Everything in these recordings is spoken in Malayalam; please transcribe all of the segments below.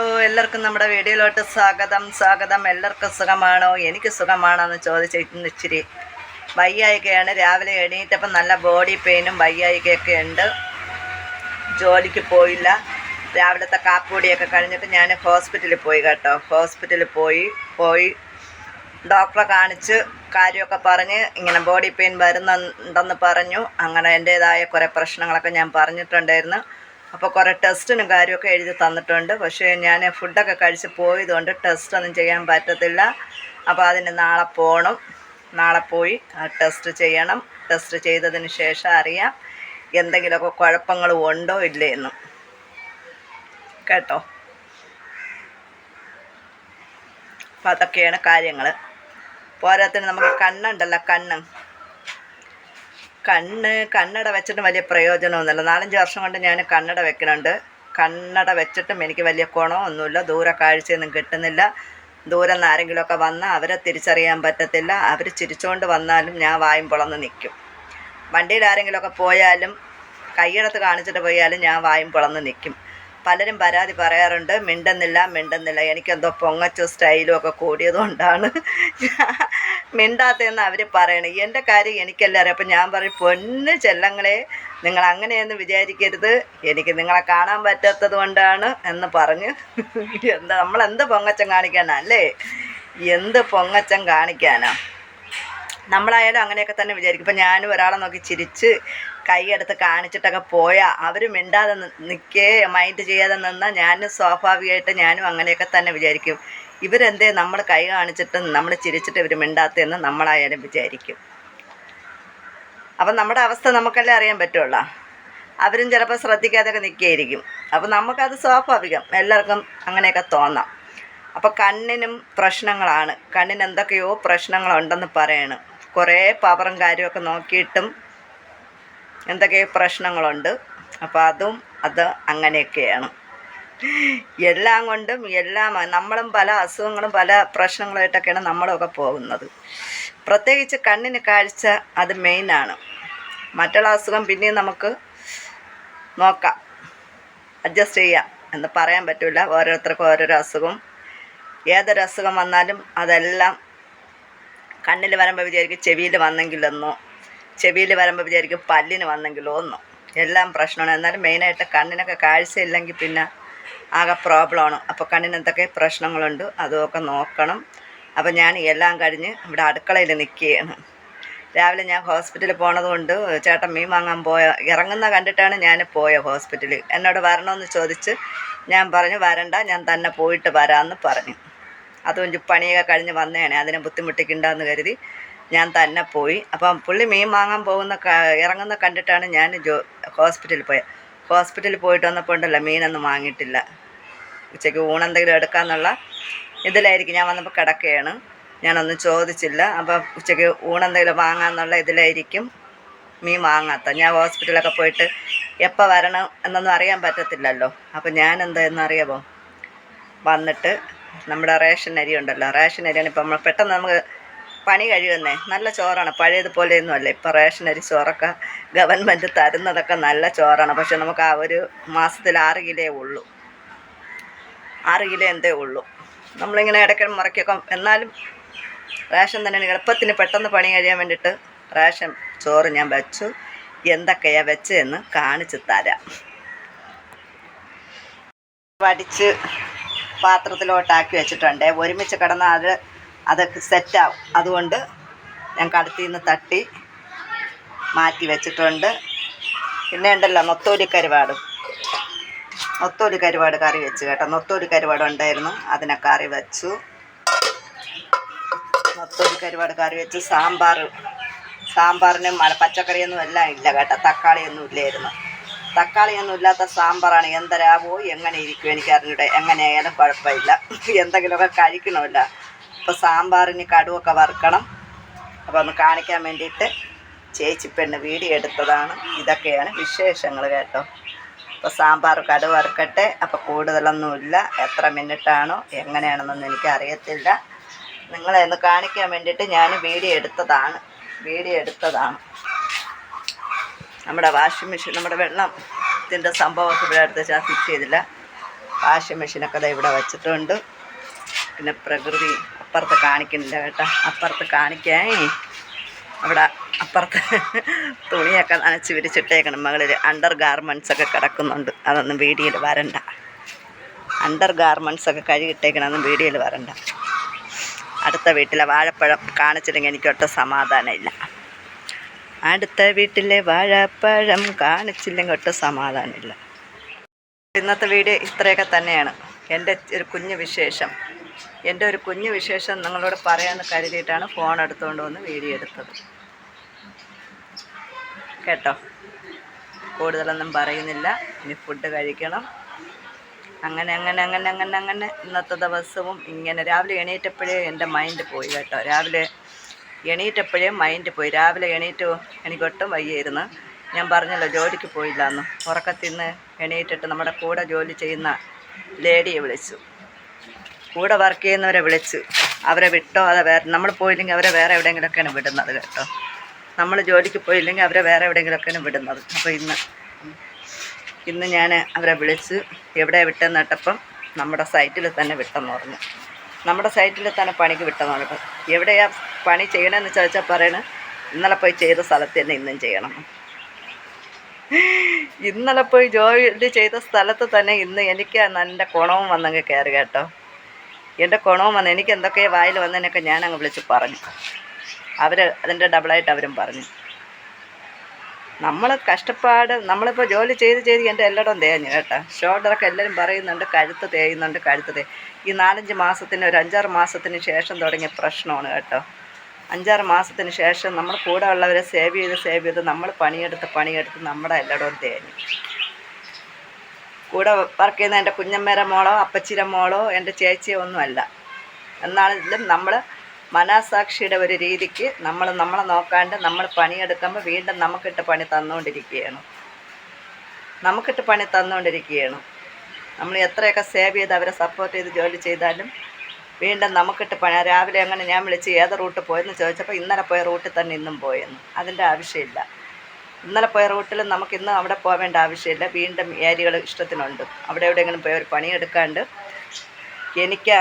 എല്ലാവർക്കും നമ്മുടെ വീഡിയോയിലോട്ട് സ്വാഗതം. സ്വാഗതം. എല്ലാവർക്കും സുഖമാണോ? എനിക്ക് സുഖമാണോ എന്ന് ചോദിച്ച് ഇച്ചിരി. വയ്യായികയാണ്. രാവിലെ എണീറ്റപ്പം നല്ല ബോഡി പെയിനും വയ്യായികയൊക്കെ ഉണ്ട്. ജോലിക്ക് പോയില്ല. രാവിലത്തെ കാപ്പുപൊടിയൊക്കെ കഴിഞ്ഞിട്ട് ഞാൻ ഹോസ്പിറ്റലിൽ പോയി കേട്ടോ. ഹോസ്പിറ്റലിൽ പോയി. പോയി ഡോക്ടറെ കാണിച്ച് കാര്യമൊക്കെ പറഞ്ഞ് ഇങ്ങനെ ബോഡി പെയിൻ വരുന്നുണ്ടെന്ന് പറഞ്ഞു. അങ്ങനെ എന്റേതായ കുറേ പ്രശ്നങ്ങളൊക്കെ ഞാൻ പറഞ്ഞിട്ടുണ്ടായിരുന്നു. അപ്പോൾ കുറേ ടെസ്റ്റിനും കാര്യമൊക്കെ എഴുതി തന്നിട്ടുണ്ട്. പക്ഷേ ഞാൻ ഫുഡൊക്കെ കഴിച്ച് പോയതുകൊണ്ട് ടെസ്റ്റൊന്നും ചെയ്യാൻ പറ്റത്തില്ല. അപ്പോൾ അതിന് നാളെ പോകണം നാളെ പോയി ടെസ്റ്റ് ചെയ്യണം. ടെസ്റ്റ് ചെയ്തതിന് ശേഷം അറിയാം എന്തെങ്കിലുമൊക്കെ കുഴപ്പങ്ങൾ ഉണ്ടോ ഇല്ലേ എന്ന് കേട്ടോ? അപ്പം അതൊക്കെയാണ് കാര്യങ്ങൾ പോരാത്തിന് നമുക്ക് കണ്ണുണ്ടല്ലോ കണ്ണ്. കണ്ണ് കണ്ണട വെച്ചിട്ട് വലിയ പ്രയോജനമൊന്നുമില്ല. നാലഞ്ച് വർഷം കൊണ്ട് ഞാൻ കണ്ണട വെക്കുന്നുണ്ട് കണ്ണട വെച്ചിട്ടും എനിക്ക് വലിയ ഗുണമൊന്നുമില്ല ദൂരെ കാഴ്ചയൊന്നും കിട്ടുന്നില്ല. ദൂരെ നിന്ന് ആരെങ്കിലുമൊക്കെ വന്നാൽ അവരെ തിരിച്ചറിയാൻ പറ്റത്തില്ല. അവർ ചിരിച്ചുകൊണ്ട് വന്നാലും ഞാൻ വായും പുളന്ന് നിൽക്കും. വണ്ടിയിൽ ആരെങ്കിലുമൊക്കെ പോയാലും കൈയെടുത്ത് കാണിച്ചിട്ട് പോയാലും ഞാൻ വായും പുളന്ന് നിൽക്കും. പലരും പരാതി പറയാറുണ്ട് മിണ്ടുന്നില്ല മിണ്ടുന്നില്ല. എനിക്കെന്തോ പൊങ്ങച്ചോ സ്റ്റൈലും ഒക്കെ കൂടിയതുകൊണ്ടാണ്. മിണ്ടാത്തതെന്ന് അവർ പറയണേ. എന്റെ കാര്യം എനിക്കെല്ലാം അപ്പം ഞാൻ പറയും പൊന്ന് ചെല്ലങ്ങളെ നിങ്ങൾ അങ്ങനെയൊന്നും വിചാരിക്കരുത്. എനിക്ക് നിങ്ങളെ കാണാൻ പറ്റാത്തത് കൊണ്ടാണ് എന്ന് പറഞ്ഞ് എന്താ നമ്മളെന്ത് പൊങ്ങച്ചം കാണിക്കാനാ അല്ലേ? എന്ത് പൊങ്ങച്ചം കാണിക്കാനാ? നമ്മളായാലും അങ്ങനെയൊക്കെ തന്നെ വിചാരിക്കും. ഇപ്പം ഞാനും ഒരാളെ നോക്കി ചിരിച്ച് കൈയെടുത്ത് കാണിച്ചിട്ടൊക്കെ പോയാൽ അവർ മിണ്ടാതെ നിൽക്കേ മൈൻഡ് ചെയ്യാതെ നിന്നാൽ ഞാനും സ്വാഭാവികമായിട്ട് ഞാനും അങ്ങനെയൊക്കെ തന്നെ വിചാരിക്കും. ഇവരെന്തേ നമ്മൾ കൈ കാണിച്ചിട്ട് നമ്മൾ ചിരിച്ചിട്ട് ഇവർ മിണ്ടാത്തതെന്ന് നമ്മളായാലും വിചാരിക്കും. അപ്പം നമ്മുടെ അവസ്ഥ നമുക്കല്ലേ അറിയാൻ പറ്റുള്ളൂ? അവരും ചിലപ്പോൾ ശ്രദ്ധിക്കാതെയൊക്കെ നിൽക്കുകയായിരിക്കും അപ്പം നമുക്കത് സ്വാഭാവികം. എല്ലാവർക്കും അങ്ങനെയൊക്കെ തോന്നാം. അപ്പോൾ കണ്ണിനും പ്രശ്നങ്ങളാണ്. കണ്ണിന് എന്തൊക്കെയോ പ്രശ്നങ്ങളുണ്ടെന്ന് പറയണം. കുറേ പവറും കാര്യമൊക്കെ നോക്കിയിട്ടും എന്തൊക്കെയോ പ്രശ്നങ്ങളുണ്ട്? അപ്പോൾ അതും അത് അങ്ങനെയൊക്കെയാണ്. എല്ലാം കൊണ്ടും എല്ലാം നമ്മളും പല അസുഖങ്ങളും പല പ്രശ്നങ്ങളായിട്ടൊക്കെയാണ് നമ്മളൊക്കെ പോകുന്നത്. പ്രത്യേകിച്ച് കണ്ണിന് കാഴ്ച അത് മെയിനാണ് മറ്റുള്ള അസുഖം പിന്നെയും നമുക്ക് നോക്കാം. അഡ്ജസ്റ്റ് ചെയ്യാം എന്ന് പറയാൻ പറ്റില്ല ഓരോരുത്തർക്കും ഓരോരോ അസുഖം. ഏതൊരു അസുഖം വന്നാലും അതെല്ലാം കണ്ണിൽ വരുമ്പോൾ വിചാരിക്കും ചെവിയിൽ വന്നെങ്കിലെന്നോ ചെവിയിൽ വരുമ്പോൾ വിചാരിക്കും പല്ലിന് വന്നെങ്കിലോ ഒന്നും എല്ലാം പ്രശ്നമാണ്. എന്നാലും മെയിനായിട്ട് കണ്ണിനൊക്കെ കാഴ്ചയില്ലെങ്കിൽ പിന്നെ ആകെ പ്രോബ്ലമാണ് അപ്പോൾ കണ്ണിന് എന്തൊക്കെ പ്രശ്നങ്ങളുണ്ട് അതുമൊക്കെ നോക്കണം. അപ്പോൾ ഞാൻ എല്ലാം കഴിഞ്ഞ് ഇവിടെ അടുക്കളയിൽ നിൽക്കുകയാണ് രാവിലെ ഞാൻ ഹോസ്പിറ്റലിൽ പോണത് കൊണ്ട് ചേട്ടൻ മീൻ വാങ്ങാൻ പോയ ഇറങ്ങുന്ന കണ്ടിട്ടാണ് ഞാൻ പോയ ഹോസ്പിറ്റലിൽ എന്നോട് വരണമെന്ന് ചോദിച്ച് ഞാൻ പറഞ്ഞു വരണ്ട ഞാൻ തന്നെ പോയിട്ട് വരാമെന്ന് പറഞ്ഞു. അതും പണിയൊക്കെ കഴിഞ്ഞ് വന്നതാണ് അതിനെ ബുദ്ധിമുട്ടിക്കണ്ടെന്ന് കരുതി ഞാൻ തന്നെ പോയി. അപ്പം പുള്ളി മീൻ വാങ്ങാൻ പോകുന്ന ഇറങ്ങുന്ന കണ്ടിട്ടാണ് ഞാൻ ജോ ഹോസ്പിറ്റലിൽ പോയത് ഹോസ്പിറ്റലിൽ പോയിട്ട് വന്നപ്പോൾ ഉണ്ടല്ലോ മീനൊന്നും വാങ്ങിയിട്ടില്ല. ഉച്ചയ്ക്ക് ഊണെന്തെങ്കിലും എടുക്കാമെന്നുള്ള ഇതിലായിരിക്കും. ഞാൻ വന്നപ്പോൾ കിടക്കുകയാണ്. ഞാനൊന്നും ചോദിച്ചില്ല. അപ്പം ഉച്ചയ്ക്ക് ഊണെന്തെങ്കിലും വാങ്ങാമെന്നുള്ള ഇതിലായിരിക്കും മീൻ വാങ്ങാത്ത ഞാൻ ഹോസ്പിറ്റലൊക്കെ പോയിട്ട് എപ്പോൾ വരണം എന്നൊന്നും അറിയാൻ പറ്റത്തില്ലല്ലോ. അപ്പം ഞാൻ എന്താണെന്ന് അറിയാമോ വന്നിട്ട് നമ്മുടെ റേഷൻ അരി ഉണ്ടല്ലോ. റേഷൻ അരിയാണ് ഇപ്പം നമ്മൾ പെട്ടെന്ന് നമുക്ക് പണി കഴിയുന്നേ? നല്ല ചോറാണ്. പഴയതുപോലെയൊന്നും അല്ല ഇപ്പം റേഷനരി ചോറൊക്കെ ഗവൺമെന്റ് തരുന്നതൊക്കെ നല്ല ചോറാണ്. പക്ഷെ നമുക്ക് ആ ഒരു മാസത്തിൽ ആറ് കിലോ ഉള്ളൂ. ആറ് കിലോ എന്തേ ഉള്ളൂ. നമ്മളിങ്ങനെ ഇടയ്ക്ക് മുറയ്ക്കൊക്കെ എന്നാലും റേഷൻ തന്നെ എളുപ്പത്തിന് പെട്ടെന്ന് പണി കഴിയാൻ വേണ്ടിയിട്ട് റേഷൻ ചോറ് ഞാൻ വെച്ചു. എന്തൊക്കെയാ വെച്ചതെന്ന് കാണിച്ചു തരാം. വടിച്ച് പാത്രത്തിലോട്ടാക്കി വെച്ചിട്ടുണ്ട്. ഒരുമിച്ച് കിടന്നാൽ അത് അത് സെറ്റാവും. അതുകൊണ്ട് ഞാൻ കടത്തിൽ നിന്ന് തട്ടി മാറ്റി വെച്ചിട്ടുണ്ട്. പിന്നെ ഉണ്ടല്ലോ നൊത്തോലി കരുവാടും. നൊത്തോലി കരുവാട് കറി വെച്ചു കേട്ടോ. നൊത്തോലി കരുവാട് ഉണ്ടായിരുന്നു. അതിനെ കറി വെച്ചു. നൊത്തോലി കരുവാട് കറി വെച്ച്. സാമ്പാർ സാമ്പാറിന് പച്ചക്കറിയൊന്നും എല്ലാം ഇല്ല കേട്ടോ. തക്കാളിയൊന്നും ഇല്ലായിരുന്നു. തക്കാളിയൊന്നും ഇല്ലാത്ത സാമ്പാറാണ് എന്തരാവോ എങ്ങനെ ഇരിക്കും എനിക്ക് അറിഞ്ഞൂടെ എങ്ങനെയായാലും കുഴപ്പമില്ല. എന്തെങ്കിലുമൊക്കെ കഴിക്കണമല്ല. അപ്പോൾ സാമ്പാറിന് കടുവൊക്കെ വറുക്കണം. അപ്പോൾ ഒന്ന് കാണിക്കാൻ വേണ്ടിയിട്ട് ചേച്ചി പെണ്ണ് വീഡിയോ എടുത്തതാണ്. ഇതൊക്കെയാണ് വിശേഷങ്ങൾ കേട്ടോ. അപ്പോൾ സാമ്പാർ കടുവ വറുക്കട്ടെ. അപ്പോൾ കൂടുതലൊന്നുമില്ല. എത്ര മിനിറ്റാണോ എങ്ങനെയാണെന്നൊന്നും എനിക്ക് അറിയത്തില്ല. നിങ്ങളെ ഒന്ന് കാണിക്കാൻ വേണ്ടിയിട്ട് ഞാൻ വീഡിയോ എടുത്തതാണ്. വീഡിയോ എടുത്തതാണ്. നമ്മുടെ വാഷിംഗ് മെഷീൻ നമ്മുടെ വെള്ളം ഇതിന്റെ സംഭവമൊക്കെ ഇവിടെ അടുത്ത് ഞാൻ ഫിറ്റ് ചെയ്തില്ല. വാഷിംഗ് മെഷീനൊക്കെ ഇവിടെ വെച്ചിട്ടുണ്ട്. പിന്നെ പ്രകൃതി അപ്പുറത്ത് കാണിക്കുന്നില്ല കേട്ടോ. അപ്പുറത്ത് കാണിക്കാൻ അവിടെ അപ്പുറത്ത് തുണിയൊക്കെ നനച്ച് വിരിച്ചിട്ടേക്കണം. മകളിൽ അണ്ടർ ഗാർമെന്റ്സ് ഒക്കെ കിടക്കുന്നുണ്ട്. അതൊന്നും വീഡിയോയിൽ വരണ്ട. അണ്ടർ ഗാർമെന്റ്സ് ഒക്കെ കഴുകിട്ടേക്കണം അതൊന്നും വീഡിയോയിൽ വരണ്ട. അടുത്ത വീട്ടിലെ വാഴപ്പഴം കാണിച്ചില്ലെങ്കിൽ എനിക്കൊട്ടും സമാധാനമില്ല. അടുത്ത വീട്ടിലെ വാഴപ്പഴം കാണിച്ചില്ലെങ്കിൽ ഒട്ടും സമാധാനമില്ല. ഇന്നത്തെ വീഡിയോ ഇത്രയൊക്കെ തന്നെയാണ്. എന്റെ ഒരു കുഞ്ഞു വിശേഷം. എന്റെ ഒരു കുഞ്ഞു വിശേഷം നിങ്ങളോട് പറയാമെന്ന് കരുതിയിട്ടാണ് ഫോൺ എടുത്തുകൊണ്ട് വന്ന് വീഡിയോ എടുത്തത്. കേട്ടോ? കൂടുതലൊന്നും പറയുന്നില്ല. ഇനി ഫുഡ് കഴിക്കണം. അങ്ങനെ അങ്ങനെ അങ്ങനെ അങ്ങനെ അങ്ങനെ ഇന്നത്തെ ദിവസവും ഇങ്ങനെ രാവിലെ എണീറ്റപ്പോഴേ എന്റെ മൈൻഡ് പോയി കേട്ടോ. രാവിലെ എണീറ്റപ്പോഴേ മൈൻഡ് പോയി. രാവിലെ എണീറ്റ് എനിക്കൊട്ടും വയ്യായിരുന്നു. ഞാൻ പറഞ്ഞല്ലോ ജോലിക്ക് പോയില്ല ഉറക്കത്തിന്ന് എണീറ്റിട്ട് നമ്മുടെ കൂടെ ജോലി ചെയ്യുന്ന ലേഡിയെ വിളിച്ചു. കൂടെ വർക്ക് ചെയ്യുന്നവരെ വിളിച്ച് അവരെ വിട്ടോ അതെ വേറെ നമ്മൾ പോയില്ലെങ്കിൽ അവരെ വേറെ എവിടെയെങ്കിലുമൊക്കെയാണ് വിടുന്നത് കേട്ടോ. നമ്മൾ ജോലിക്ക് പോയില്ലെങ്കിൽ അവരെ വേറെ എവിടെയെങ്കിലുമൊക്കെയാണ് വിടുന്നത്. അപ്പോൾ ഇന്ന് ഇന്ന് ഞാൻ അവരെ വിളിച്ച് എവിടെ വിട്ടെന്ന് കേട്ടപ്പം നമ്മുടെ സൈറ്റിൽ തന്നെ വിട്ടെന്ന് പറഞ്ഞു. നമ്മുടെ സൈറ്റിൽ തന്നെ പണിക്ക് വിട്ടെന്ന് പറഞ്ഞു. എവിടെയാ പണി ചെയ്യണമെന്ന് ചോദിച്ചാൽ പറയണ ഇന്നലെ പോയി ചെയ്ത സ്ഥലത്ത് തന്നെ ഇന്നും ചെയ്യണം. ഇന്നലെ പോയി ജോലി ചെയ്ത സ്ഥലത്ത് തന്നെ ഇന്ന് എനിക്ക് നല്ല കുണവും വന്നങ്ങ് കയറി കേട്ടോ. എന്റെ കുണവും വന്ന് എനിക്ക് എന്തൊക്കെയോ വായിൽ വന്നതിനൊക്കെ ഞാനങ്ങ് വിളിച്ച് പറഞ്ഞു. അവർ അതിന്റെ ഡബിളായിട്ട് അവരും പറഞ്ഞു. നമ്മൾ കഷ്ടപ്പാട് നമ്മളിപ്പോൾ ജോലി ചെയ്ത് ചെയ്ത് എന്റെ എല്ലായിടവും തേഞ്ഞു കേട്ടോ. ഷോൾഡറൊക്കെ എല്ലാവരും പറയുന്നുണ്ട് കഴുത്ത് തേയുന്നുണ്ട് കഴുത്ത് തേ. ഈ നാലഞ്ച് മാസത്തിന് ഒരു അഞ്ചാറ് മാസത്തിന് ശേഷം തുടങ്ങിയ പ്രശ്നമാണ് കേട്ടോ. അഞ്ചാറ് മാസത്തിന് ശേഷം നമ്മൾ കൂടെ ഉള്ളവരെ സേവ് ചെയ്ത് സേവ് ചെയ്ത് നമ്മൾ പണിയെടുത്ത് പണിയെടുത്ത് നമ്മുടെ എല്ലായിടവും തേഞ്ഞു. കൂടെ വർക്ക് ചെയ്യുന്ന എന്റെ കുഞ്ഞമ്മേരെ മോളോ അപ്പച്ചിര മോളോ എന്റെ ചേച്ചിയോ ഒന്നുമല്ല. എന്നാണെങ്കിലും നമ്മൾ മനസാക്ഷിയുടെ ഒരു രീതിക്ക് നമ്മൾ നമ്മളെ നോക്കാണ്ട് നമ്മൾ പണിയെടുക്കുമ്പോൾ വീണ്ടും നമുക്കിട്ട് പണി തന്നുകൊണ്ടിരിക്കുകയാണ് നമുക്കിട്ട് പണി തന്നുകൊണ്ടിരിക്കുകയാണ് നമ്മൾ എത്രയൊക്കെ സേവ് ചെയ്ത് അവരെ സപ്പോർട്ട് ചെയ്ത് ജോലി ചെയ്താലും വീണ്ടും നമുക്കിട്ട് പണി. രാവിലെ അങ്ങനെ ഞാൻ വിളിച്ച് ഏത് റൂട്ട് പോയെന്ന് ചോദിച്ചപ്പോൾ ഇന്നലെ പോയ റൂട്ടിൽ തന്നെ ഇന്നും പോയെന്ന്. അതിന്റെ ആവശ്യമില്ല. ഇന്നലെ പോയ റൂട്ടിൽ നമുക്ക് ഇന്ന് അവിടെ പോകേണ്ട ആവശ്യമില്ല. വീണ്ടും ഏരിയകൾ ഇഷ്ടത്തിനുണ്ട്. അവിടെ എവിടെയെങ്കിലും പോയി ഒരു പണിയെടുക്കാണ്ട് എനിക്ക്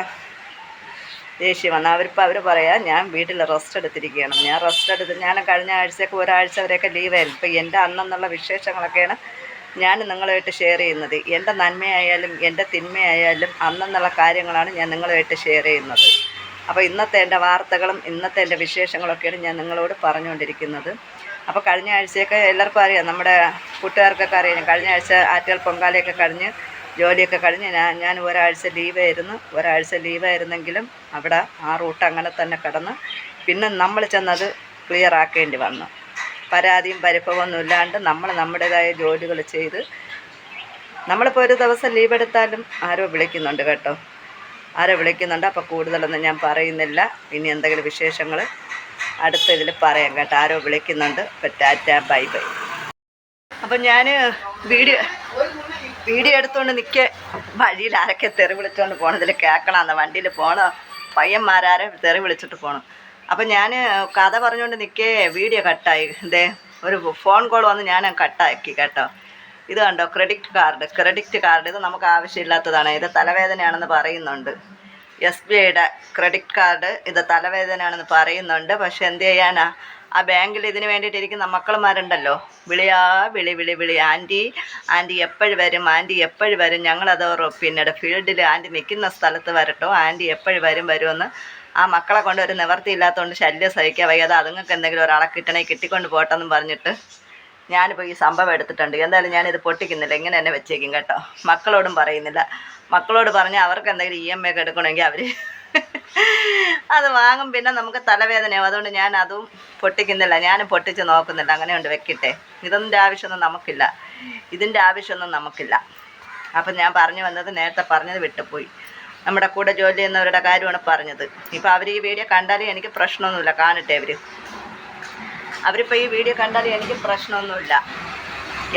ദേഷ്യം വന്നു. അവരിപ്പോൾ അവർ പറയാം ഞാൻ വീട്ടിൽ റെസ്റ്റ് എടുത്തിരിക്കുകയാണ്. ഞാൻ റെസ്റ്റ് എടുത്ത് ഞാൻ കഴിഞ്ഞ ആഴ്ചയൊക്കെ ഒരാഴ്ച വരെയൊക്കെ ലീവായിരുന്നു ഇപ്പോൾ എന്റെ അന്നെന്നുള്ള വിശേഷങ്ങളൊക്കെയാണ് ഞാൻ നിങ്ങളുമായിട്ട് ഷെയർ ചെയ്യുന്നത്. എന്റെ നന്മയായാലും എന്റെ തിന്മയായാലും അന്നെന്നുള്ള കാര്യങ്ങളാണ് ഞാൻ നിങ്ങളുമായിട്ട് ഷെയർ ചെയ്യുന്നത്. അപ്പോൾ ഇന്നത്തെ എന്റെ വാർത്തകളും ഇന്നത്തെ എന്റെ വിശേഷങ്ങളൊക്കെയാണ് ഞാൻ നിങ്ങളോട് പറഞ്ഞുകൊണ്ടിരിക്കുന്നത്. അപ്പോൾ കഴിഞ്ഞ ആഴ്ചയൊക്കെ എല്ലാവർക്കും അറിയാം നമ്മുടെ കൂട്ടുകാർക്കൊക്കെ അറിയാം. കഴിഞ്ഞ ആഴ്ച ആറ്റുകൾ പൊങ്കാലയൊക്കെ കഴിഞ്ഞ് ജോലിയൊക്കെ കഴിഞ്ഞ് ഞാൻ ഞാൻ ഒരാഴ്ച ലീവായിരുന്നു. ഒരാഴ്ച ലീവായിരുന്നെങ്കിലും അവിടെ ആ റൂട്ട് അങ്ങനെ തന്നെ കടന്ന് പിന്നെ നമ്മൾ ചെന്നത് ക്ലിയർ ആക്കേണ്ടി വന്നു. പരാതിയും പരിഭവമൊന്നും ഇല്ലാണ്ട് നമ്മൾ നമ്മുടേതായ ജോലികൾ ചെയ്ത് നമ്മളിപ്പോൾ ഒരു ദിവസം ലീവ് എടുത്താലും ആരോ വിളിക്കുന്നുണ്ട് കേട്ടോ. ആരോ വിളിക്കുന്നുണ്ട് അപ്പോൾ കൂടുതലൊന്നും ഞാൻ പറയുന്നില്ല. ഇനി എന്തെങ്കിലും വിശേഷങ്ങൾ അടുത്ത ഇതിൽ പറയാം കേട്ടോ. ആരോ വിളിക്കുന്നുണ്ട്. അപ്പോൾ ടാറ്റ ബൈ ബൈ. അപ്പം ഞാൻ വീഡിയോ വീഡിയോ എടുത്തുകൊണ്ട് നിൽക്കെ വഴിയിൽ ആരൊക്കെ തെറി വിളിച്ചുകൊണ്ട് പോണതിൽ കേൾക്കണം എന്ന വണ്ടിയിൽ പോണ പയ്യന്മാരാരെ തെറി വിളിച്ചിട്ട് പോണം. അപ്പം ഞാൻ കഥ പറഞ്ഞുകൊണ്ട് നിക്കേ. വീഡിയോ കട്ടായി. ഇതേ ഒരു ഫോൺ കോൾ വന്ന് ഞാൻ കട്ടാക്കി കേട്ടോ. ഇത് കണ്ടോ? Credit card. ക്രെഡിറ്റ് കാർഡ് ഇത് നമുക്ക് ആവശ്യമില്ലാത്തതാണ്. ഇത് തലവേദനയാണെന്ന് പറയുന്നുണ്ട്. എസ് ബി ഐയുടെ ക്രെഡിറ്റ് കാർഡ് ഇത് തലവേദനയാണെന്ന് പറയുന്നുണ്ട്. പക്ഷെ എന്ത് ചെയ്യാനാ? ആ ബാങ്കിൽ ഇതിന് വേണ്ടിയിട്ട് ഇരിക്കുന്ന മക്കളുമാരുണ്ടല്ലോ. വിളിയാ വിളി വിളി വിളി. ആന്റി ആന്റി എപ്പോഴും വരും? ആന്റി എപ്പോഴും വരും? ഞങ്ങളത് പിന്നീട് ഫീൽഡിൽ ആന്റി നിൽക്കുന്ന സ്ഥലത്ത് വരട്ടോ. ആന്റി എപ്പോഴും വരും വരുമെന്ന് ആ മക്കളെ കൊണ്ട് ഒരു നിവർത്തി ഇല്ലാത്തതുകൊണ്ട് ശല്യം സഹിക്കാൻ വയ്യാതെ അതുങ്ങൾക്ക് എന്തെങ്കിലും ഒരാളെ കിട്ടണേ കിട്ടിക്കൊണ്ട് പോട്ടെന്നും പറഞ്ഞിട്ട് ഞാനിപ്പോൾ ഈ സംഭവം എടുത്തിട്ടുണ്ട്. എന്തായാലും ഞാനിത് പൊട്ടിക്കുന്നില്ല. ഇങ്ങനെ തന്നെ വെച്ചേക്കും കേട്ടോ. മക്കളോടും പറയുന്നില്ല. മക്കളോട് പറഞ്ഞാൽ അവർക്ക് എന്തെങ്കിലും ഇ എം ഐ എടുക്കണമെങ്കിൽ അവർ അത് വാങ്ങും. പിന്നെ നമുക്ക് തലവേദനയാവും. അതുകൊണ്ട് ഞാൻ അതും പൊട്ടിക്കുന്നില്ല. ഞാനും പൊട്ടിച്ച് നോക്കുന്നില്ല. അങ്ങനെയുണ്ട് വെക്കട്ടെ. ഇതൊന്നും ആവശ്യമൊന്നും നമുക്കില്ല. ഇതിന്റെ ആവശ്യമൊന്നും നമുക്കില്ല. അപ്പം ഞാൻ പറഞ്ഞു വന്നത് നേരത്തെ പറഞ്ഞത് വിട്ടുപോയി. നമ്മുടെ കൂടെ ജോലി ചെയ്യുന്നവരുടെ കാര്യമാണ് പറഞ്ഞത്. ഇപ്പോൾ അവർ ഈ വീഡിയോ കണ്ടാലും എനിക്ക് പ്രശ്നമൊന്നുമില്ല. കാണട്ടെ അവർ അവരിപ്പോൾ ഈ വീഡിയോ കണ്ടാൽ എനിക്ക് പ്രശ്നമൊന്നുമില്ല.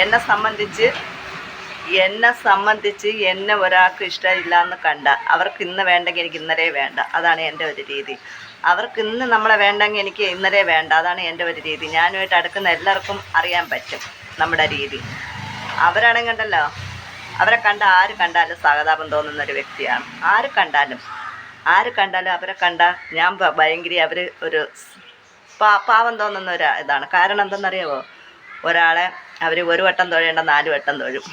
എന്നെ സംബന്ധിച്ച് എന്നെ സംബന്ധിച്ച് എന്നെ ഒരാൾക്ക് ഇഷ്ടമില്ല എന്ന് കണ്ട അവർക്ക് ഇന്ന് വേണ്ടെങ്കിൽ എനിക്ക് ഇന്നലെ വേണ്ട അതാണ് എന്റെ ഒരു രീതി. അവർക്ക് ഇന്ന് നമ്മളെ വേണ്ടെങ്കിൽ എനിക്ക് ഇന്നലെ വേണ്ട അതാണ് എന്റെ ഒരു രീതി. ഞാനുമായിട്ട് അടുക്കുന്ന എല്ലാവർക്കും അറിയാൻ പറ്റും നമ്മുടെ രീതി. അവരാണെങ്കിൽ കണ്ടല്ലോ അവരെ കണ്ട ആര് കണ്ടാലും സഹതാപം തോന്നുന്ന ഒരു വ്യക്തിയാണ്. ആര് കണ്ടാലും ആര് കണ്ടാലും അവരെ കണ്ട ഞാൻ ഭയങ്കര അവർ ഒരു പാ പാവം തോന്നുന്ന ഒരു ഇതാണ്. കാരണം എന്തെന്നറിയാമോ ഒരാളെ അവർ ഒരു വട്ടം തൊഴേണ്ട നാല് വട്ടം തൊഴും.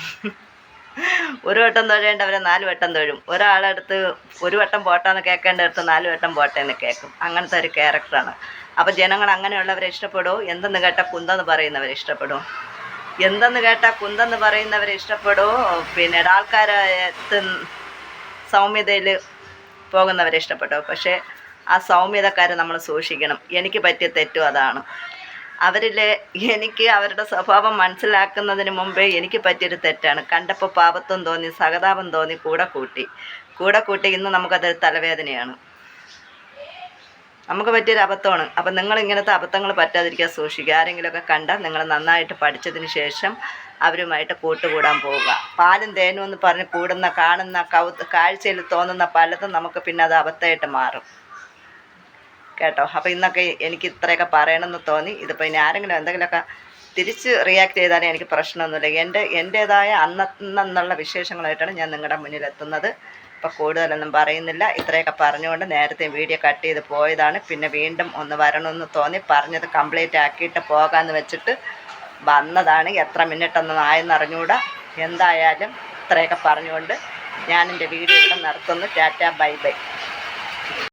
ഒരു വട്ടം തൊഴേണ്ടവരെ നാല് വട്ടം തൊഴും. ഒരാളെടുത്ത് ഒരു വട്ടം പോട്ടെന്ന് കേൾക്കേണ്ട അടുത്ത് നാല് വട്ടം പോട്ടെ എന്ന് കേൾക്കും. അങ്ങനത്തെ ഒരു ക്യാരക്ടറാണ്. അപ്പം ജനങ്ങൾ അങ്ങനെയുള്ളവരെ ഇഷ്ടപ്പെടുമോ എന്തെന്ന് കേട്ടാൽ കുന്തെന്ന് പറയുന്നവരെ ഇഷ്ടപ്പെടുമോ എന്തെന്ന് കേട്ടാൽ കുന്തെന്ന് പറയുന്നവരെ ഇഷ്ടപ്പെടുമോ പിന്നെ ആൾക്കാരെ സൗമ്യതയിൽ പോകുന്നവരെ ഇഷ്ടപ്പെട്ടു പക്ഷേ ആ സൗമ്യതക്കാരെ നമ്മൾ സൂക്ഷിക്കണം. എനിക്ക് പറ്റിയ തെറ്റും അതാണ്. അവരിൽ എനിക്ക് അവരുടെ സ്വഭാവം മനസ്സിലാക്കുന്നതിന് മുമ്പേ എനിക്ക് പറ്റിയൊരു തെറ്റാണ്. കണ്ടപ്പോൾ പാപത്വം തോന്നി സഹതാപം തോന്നി കൂടെ കൂട്ടി. കൂടെ കൂട്ടി ഇന്ന് നമുക്കതൊരു തലവേദനയാണ്. നമുക്ക് പറ്റിയൊരു അബദ്ധമാണ്. അപ്പം നിങ്ങൾ ഇങ്ങനത്തെ അബദ്ധങ്ങൾ പറ്റാതിരിക്കാൻ സൂക്ഷിക്കുക. ആരെങ്കിലുമൊക്കെ കണ്ടാൽ നിങ്ങൾ നന്നായിട്ട് പഠിച്ചതിന് ശേഷം അവരുമായിട്ട് കൂട്ടുകൂടാൻ പോവുക. പാലും തേനും എന്ന് പറഞ്ഞ് കൂടുന്ന കാണുന്ന കൗ കാഴ്ചയിൽ തോന്നുന്ന പലതും നമുക്ക് പിന്നെ അത് അബദ്ധമായിട്ട് മാറും. കേട്ടോ. അപ്പോൾ ഇന്നൊക്കെ എനിക്ക് ഇത്രയൊക്കെ പറയണമെന്ന് തോന്നി. ഇതിപ്പോൾ ഇനി ആരെങ്കിലും എന്തെങ്കിലുമൊക്കെ തിരിച്ച് റിയാക്ട് ചെയ്താലും എനിക്ക് പ്രശ്നമൊന്നുമില്ല. എന്റെ എന്റേതായ അന്നെന്നുള്ള വിശേഷങ്ങളായിട്ടാണ് ഞാൻ നിങ്ങളുടെ മുന്നിൽ എത്തുന്നത് ഇപ്പം കൂടുതലൊന്നും പറയുന്നില്ല. ഇത്രയൊക്കെ പറഞ്ഞുകൊണ്ട് നേരത്തെ വീഡിയോ കട്ട് ചെയ്ത് പോയതാണ്. പിന്നെ വീണ്ടും ഒന്ന് വരണമെന്ന് തോന്നി. പറഞ്ഞത് കംപ്ലീറ്റ് ആക്കിയിട്ട് പോകാമെന്ന് വെച്ചിട്ട് വന്നതാണ്. എത്ര മിനിറ്റൊന്നും ആയെന്ന് അറിഞ്ഞുകൂടാ എന്തായാലും ഇത്രയൊക്കെ പറഞ്ഞുകൊണ്ട് ഞാൻ എന്റെ വീഡിയോ ഇവിടെ നിർത്തുന്നു. Tata bye bye.